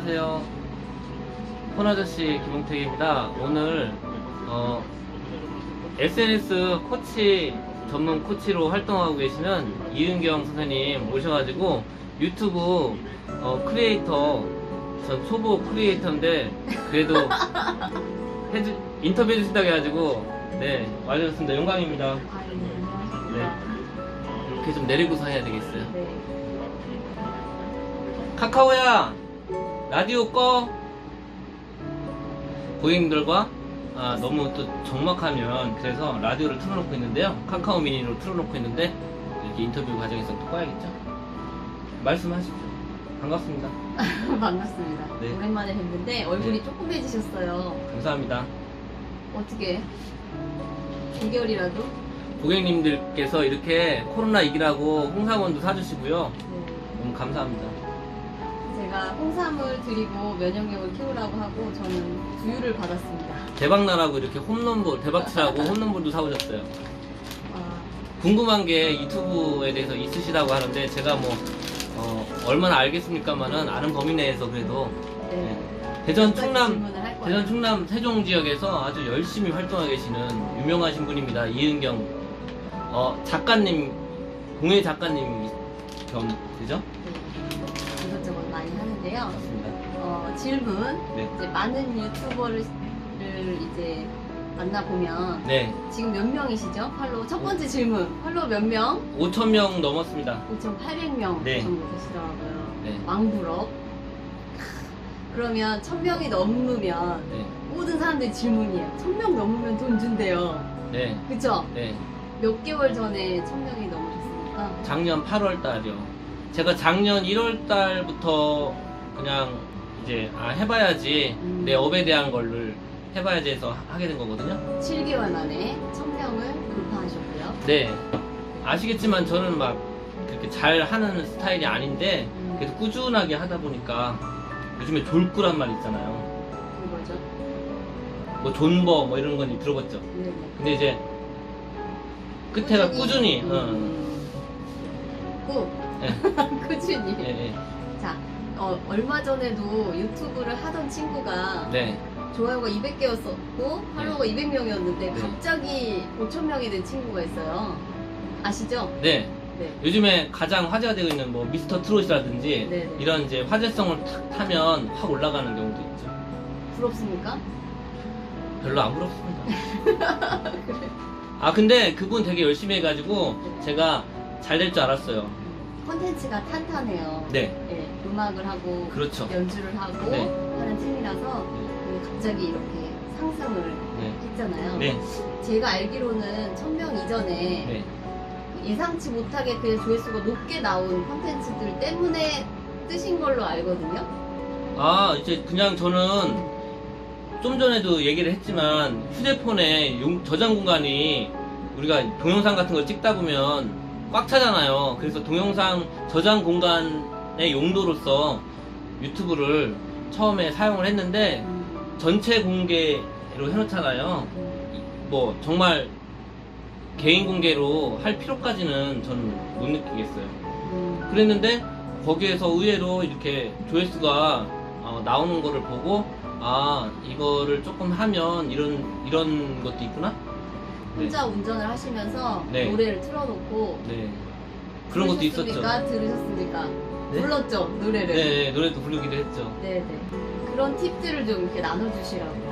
안녕하세요. 폰아저씨 김홍택입니다. 오늘 어, SNS 코치 전문 코치로 활동하고 계시는 이은경 선생님 모셔가지고 유튜브 어, 크리에이터 전 초보 크리에이터인데 그래도 해주, 인터뷰 해주신다고 해가지고 네 와주셨습니다. 영광입니다. 네. 이렇게 좀 내리고서 해야 되겠어요. 네. 카카오야 라디오 꺼 고객님들과 아, 너무 또 적막하면 그래서 라디오를 틀어놓고 있는데요 카카오 미니로 틀어놓고 있는데 이렇게 인터뷰 과정에서 또 꺼야겠죠 말씀하시죠 반갑습니다 반갑습니다. 네. 오랜만에 뵀는데 얼굴이 네. 조그매지셨어요. 감사합니다 어떻게 9개월이라도? 고객님들께서 이렇게 코로나 이기라고 홍삼원도 사주시고요 네. 너무 감사합니다 제가 홍삼을 드리고 면역력을 키우라고 하고 저는 두유를 받았습니다. 대박 나라고 이렇게 홈런볼 대박 치라고 홈런볼도 사오셨어요 아, 궁금한 게 유튜브에 대해서 있으시다고 하는데 제가 뭐 어, 얼마나 알겠습니까만은 아는 범위 내에서 그래도 네. 대전 몇 가지 충남 질문을 할 거예요. 대전 충남 세종 지역에서 아주 열심히 활동하고 계시는 유명하신 분입니다 이은경 어, 작가님 공예 작가님 겸 되죠? 맞습니다. 어, 질문. 네. 이제 많은 유튜버를 이제 만나보면 네, 지금 몇 명이시죠? 팔로우 첫 번째 질문. 팔로우 몇 명? 5천 명 넘었습니다. 5,800명 네. 정도 되시더라고요. 네, 왕부럽. 그러면 1,000명이 넘으면 네, 모든 사람들이 질문이에요. 1,000명 넘으면 돈 준대요. 네, 그쵸? 네. 몇 개월 전에 1,000명이 넘으셨으니까. 작년 8월 달이요. 제가 작년 1월 달부터 그냥 이제 아 해봐야지 음. 내 업에 대한 거를 해봐야지 해서 하게 된 거거든요. 7개월 만에 1,000명을 돌파하셨고요. 네. 아시겠지만 저는 막 그렇게 잘 하는 스타일이 아닌데 음, 계속 꾸준하게 하다 보니까 요즘에 졸꾸란 말 있잖아요. 그거죠. 뭐 존버 뭐 이런 건 들어봤죠. 네네. 근데 이제 끝에가 꾸준히, 어, 음. 꾹. 예, 꾸준히. 예, 예. 자, 어, 얼마 전에도 유튜브를 하던 친구가 네, 좋아요가 200개였었고 팔로워가 200명이었는데 네. 갑자기 5,000명이 된 친구가 있어요. 아시죠? 네. 네. 요즘에 가장 화제가 되고 있는 뭐 미스터 트롯이라든지 네네. 이런 이제 화제성을 탁 타면 확 올라가는 경우도 있죠. 부럽습니까? 별로 안 부럽습니다. 아 근데 그분 되게 열심히 해가지고 네. 제가 잘 될 줄 알았어요. 컨텐츠가 탄탄해요. 네, 예, 음악을 하고 그렇죠. 연주를 하고 네. 하는 팀이라서 그 갑자기 이렇게 상승을 네, 했잖아요. 네, 제가 알기로는 1000명 이전에 네. 예상치 못하게 그 조회수가 높게 나온 컨텐츠들 때문에 뜨신 걸로 알거든요. 아 이제 그냥 저는 좀 전에도 얘기를 했지만 휴대폰에 용- 저장 공간이 우리가 동영상 같은 걸 찍다 보면 꽉 차잖아요. 그래서 동영상 저장 공간 의 용도로서 유튜브를 처음에 사용을 했는데 음, 전체 공개로 해놓잖아요. 뭐 정말 개인 공개로 할 필요까지는 저는 못 느끼겠어요. 음, 그랬는데 거기에서 의외로 이렇게 조회수가 어, 나오는 거를 보고 아 이거를 조금 하면 이런 이런 것도 있구나. 네, 혼자 운전을 하시면서 네. 노래를 틀어놓고 네 그런 것도 있었죠. 들으셨습니까? 네? 불렀죠 노래를. 네, 네, 노래도 부르기도 했죠. 네네. 그런 팁들을 좀 이렇게 나눠주시라고.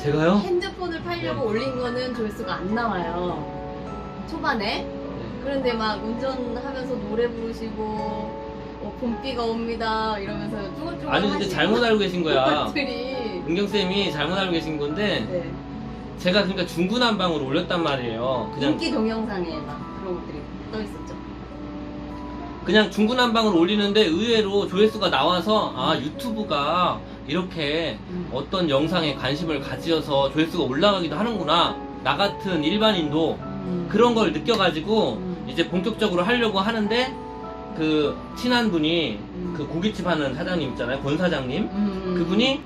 제가요? 핸드폰을 팔려고 네. 올린 거는 조회수가 안 나와요. 초반에. 네. 그런데 막 운전하면서 노래 부르시고 어, 봄비가 옵니다 이러면서 쭈글쭈글 아니 근데 하시고 잘못 알고 계신 거야. 것들이 은경 쌤이 잘못 알고 계신 건데 네. 제가 그러니까 중구난방으로 올렸단 말이에요. 그냥 인기 동영상에 막 그런 것들이 떠 있었죠. 그냥 중구난방으로 올리는데 의외로 조회수가 나와서 아 유튜브가 이렇게 음. 어떤 영상에 관심을 가지어서 조회수가 올라가기도 하는구나 나 같은 일반인도 음. 그런 걸 느껴가지고 음. 이제 본격적으로 하려고 하는데 그 친한 분이 음. 그 고깃집 하는 사장님 있잖아요 권 사장님 음. 그분이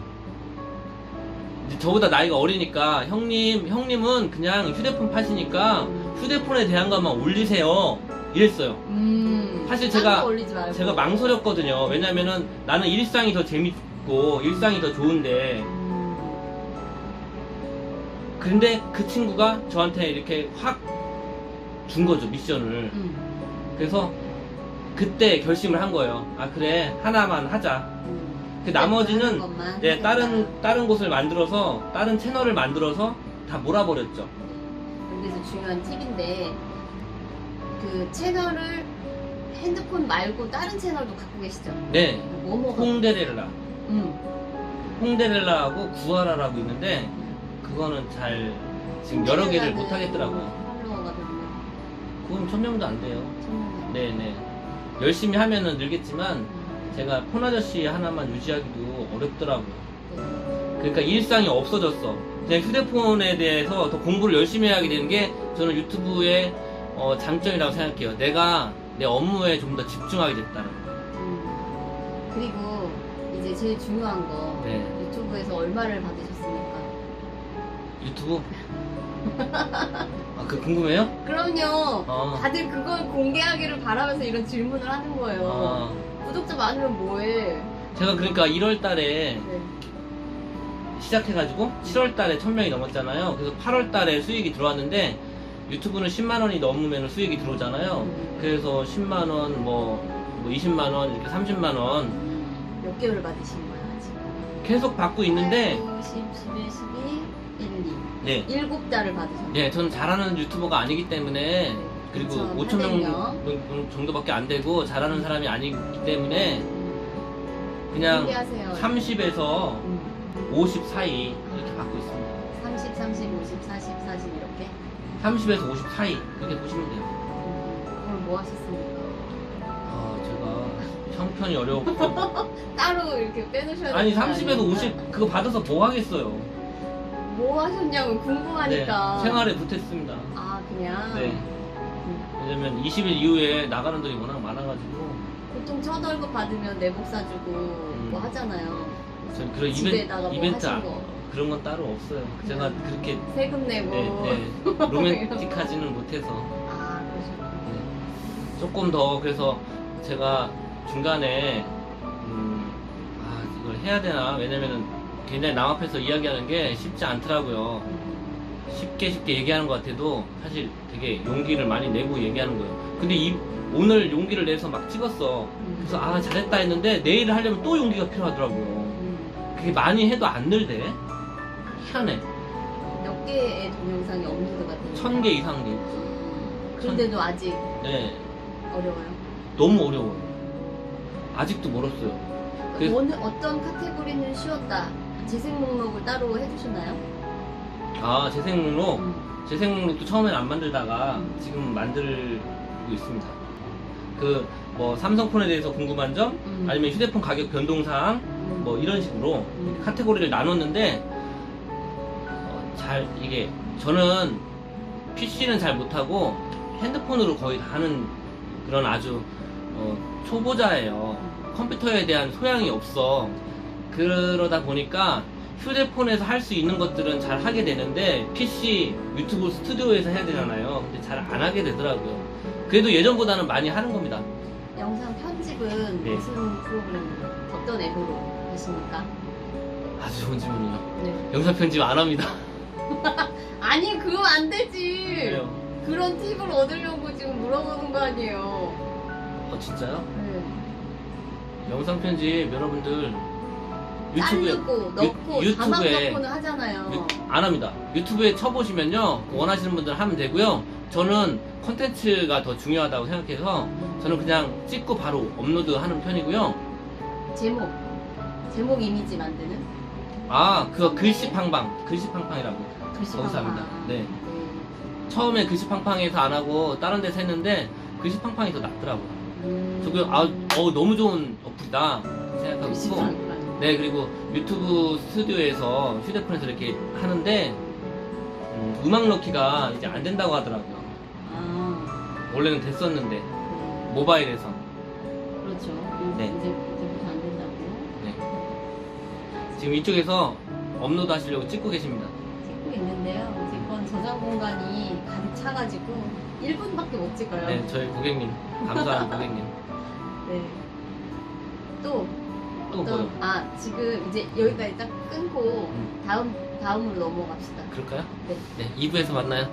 저보다 나이가 어리니까 형님 형님은 그냥 휴대폰 파시니까 음. 휴대폰에 대한 것만 올리세요 이랬어요. 음. 사실 딴 제가-. 제가 망설였거든요. 왜냐면은 나는 일상이 더 재밌고 일상이 더 좋은데 음. 근데 그 친구가 저한테 이렇게 확 준 거죠 미션을. 음. 그래서 그때 결심을 한 거예요. 아 그래 하나만 하자. 음. 그 나머지는 하는 것만 네. 다른 다른 곳을 만들어서 다른 채널을 만들어서 다 몰아버렸죠. 여기서 중요한 팁인데 그 채널을 핸드폰 말고 다른 채널도 갖고 계시죠? 네, 뭐뭐 홍데렐라, 음. 홍데렐라하고 구하라라고 있는데 그거는 잘 지금 여러 개를 못 하겠더라고요. 팔로워가 몇 명? 그건 천 명도 안 돼요. 천 명. 네, 네. 열심히 하면은 늘겠지만 제가 폰 아저씨 하나만 유지하기도 어렵더라고요. 네. 그러니까 일상이 없어졌어. 그냥 휴대폰에 대해서 더 공부를 열심히 하게 되는 게 저는 유튜브의 어, 장점이라고 생각해요. 내가 내 업무에 좀 더 집중하게 됐다는 거. 음. 그리고 이제 제일 중요한 거 네. 유튜브에서 얼마를 받으셨습니까? 유튜브? 아, 그 궁금해요? 그럼요. 어. 다들 그걸 공개하기를 바라면서 이런 질문을 하는 거예요. 어. 구독자 많으면 뭐해? 제가 그러니까 1월 달에 네. 시작해가지고 7월 달에 1000명이 넘었잖아요. 그래서 8월 달에 수익이 들어왔는데 유튜브는 10만 원이 넘으면 수익이 들어오잖아요. 음. 그래서 10만 원, 뭐, 뭐 20만 원, 이렇게 30만원 음, 몇 개월 받으신 거야 지금? 계속 받고 있는데 10, 11, 12, 1, 2. 네. 일곱 달을 받으셨어요. 네, 저는 잘하는 유튜버가 아니기 때문에 그리고 5천 5,800명 명. 정도밖에 안 되고 잘하는 사람이 아니기 때문에 그냥 준비하세요. 30에서 음, 50 사이 이렇게 받고 있습니다. 30, 30, 50, 40, 40 이렇게. 30에서 50 사이 이렇게 보시면 돼요. 음, 오늘 뭐 하셨습니까? 아, 제가 형편이 어려웠고 따로 이렇게 빼놓으셔야 아니 되는 거 30에서 아닙니까? 50 그거 받아서 뭐 하겠어요? 뭐 하셨냐고 궁금하니까. 네, 생활에 보탰습니다. 아 그냥. 네. 음, 왜냐면 20일 이후에 나가는 돈이 워낙 많아가지고 보통 첫 월급 받으면 내복 사주고 뭐 하잖아요. 전 그런 집에다가 이벤트, 뭐 이벤트 하신 아- 거. 그런 건 따로 없어요. 제가 그렇게 세금 내고. 네, 네. 로맨틱하지는 못해서 아 그러셨구나. 네. 조금 더 그래서 제가 중간에 음, 아 이걸 해야 되나 왜냐면은 굉장히 남 앞에서 이야기하는 게 쉽지 않더라고요. 쉽게 쉽게 얘기하는 것 같아도 사실 되게 용기를 많이 내고 얘기하는 거예요. 근데 이 오늘 용기를 내서 막 찍었어. 그래서 아 잘했다 했는데 내일 하려면 또 용기가 필요하더라고요. 음, 그게 많이 해도 안 늘대. 희한해. 몇 개의 동영상이 업로드가 되는 천개 이상 돼. 있어. 그런데도 아직 네. 어려워요. 너무 어려워요. 아직도 멀었어요. 그래서- 어느 어떤 카테고리는 쉬웠다. 재생 목록을 따로 해주시나요? 아, 재생 목록. 음. 재생 목록도 처음엔 안 만들다가 음. 지금 만들고 있습니다. 그, 뭐, 삼성폰에 대해서 궁금한 점, 음. 아니면 휴대폰 가격 변동사항, 음. 뭐, 이런 식으로 음. 카테고리를 나눴는데, 어, 잘, 이게, 저는 PC는 잘 못하고 핸드폰으로 거의 다 하는 그런 아주, 어, 초보자예요. 컴퓨터에 대한 소양이 없어. 그러다 보니까 휴대폰에서 할 수 있는 것들은 잘 하게 되는데 PC, 유튜브 스튜디오에서 해야 되잖아요. 근데 잘 안 하게 되더라고요. 그래도 예전보다는 많이 하는 겁니다. 영상 편집은 네. 무슨 프로그램으로 어떤 앱으로 하십니까? 아주 좋은 질문이요. 네. 영상 편집 안 합니다. 아니 그럼 안 되지. 왜요? 그런 팁을 얻으려고 지금 물어보는 거 아니에요. 어, 진짜요? 네. 영상 편집 여러분들 유튜브에 자르고 넣고 유- 자막 유튜브에 넣고는 하잖아요. 유- 안 합니다. 유튜브에 쳐보시면요. 원하시는 분들 하면 되고요. 저는 컨텐츠가 더 중요하다고 생각해서 저는 그냥 찍고 바로 업로드 하는 편이고요. 제목 제목 이미지 만드는 아, 그거 글씨팡팡. 글씨팡팡이라고. 글씨 거기서 방방. 합니다. 네. 처음에 글씨팡팡에서 안 하고 다른 데서 했는데 글씨팡팡이 더 낫더라고요. 음. 저거 아, 어, 너무 좋은 어플이다 생각하고 있고. 네, 그리고 유튜브 스튜디오에서 휴대폰에서 이렇게 하는데 음, 음악 넣기가 이제 안 된다고 하더라고요. 아, 원래는 됐었는데 네. 모바일에서. 그렇죠. 네. 이제 이제부터 안 된다고 네. 지금 이쪽에서 업로드 하시려고 찍고 계십니다. 찍고 있는데요. 제건 저장 공간이 가득 차가지고 1분밖에 못 찍어요. 네, 저희 고객님 감사한 고객님. 네. 또또 어떤 뭐요? 아 지금 이제 여기까지 딱 끊고 음. 다음 다음으로 넘어갑시다. 그럴까요? 네. 네, 2부에서 만나요.